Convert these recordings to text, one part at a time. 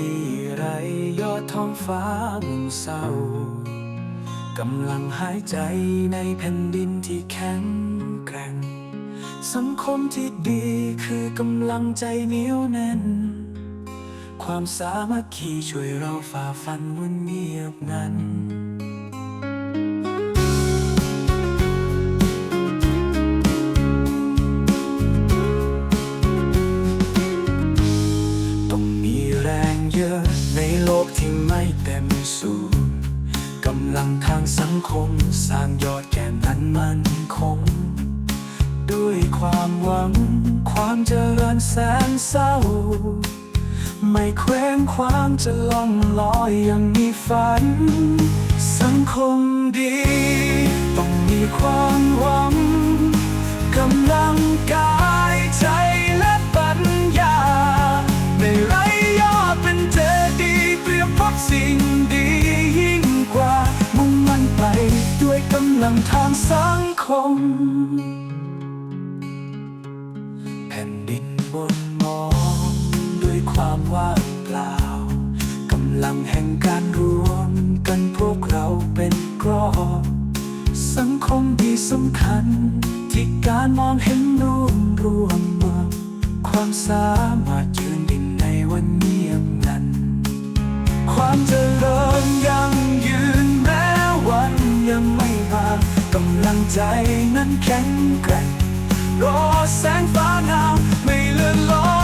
ดียอดท้องฟ้ามุ่งเศร้ากำลังหายใจในแผ่นดินที่แข็งแกร่ง สังคมที่ดีคือกำลังใจเหนียวแน่น ความสามัคคีช่วยเราฝ่าฟันวันเงียบงันำลังทางสังคม สร้างยอดแก่นนั้นมันคง ด้วยความหวัง ความเจริญแสนเศร้า ไม่เคว้งคว้างจะล่องลอยอย่างมีฝัน สังคมดี ต้องมีความหวังกำลังกาย ลังทางสังคม แผ่นดินบนมองด้วยความว่างเปล่ากำลังแห่งการรวมกันพวกเราเป็นกรอบสังคมดีสำคัญ ที่การมองเห็นรูปรวมมาความสามารถยืนดินในวันเงียบงันความเจริญยั ใจนั้นแข็งแกร่งรอแสงฟ้างามไม่เลื่อนลอย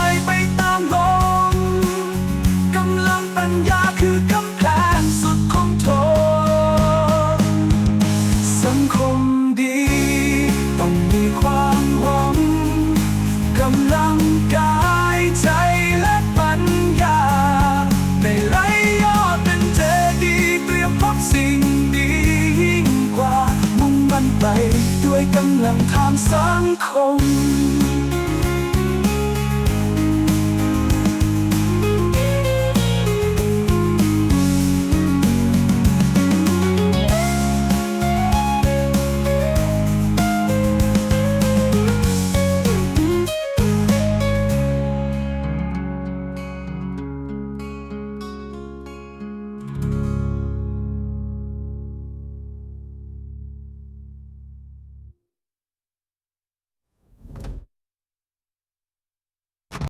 กว่ามุ่งมั่นไปด้วยกำลังทามสังคม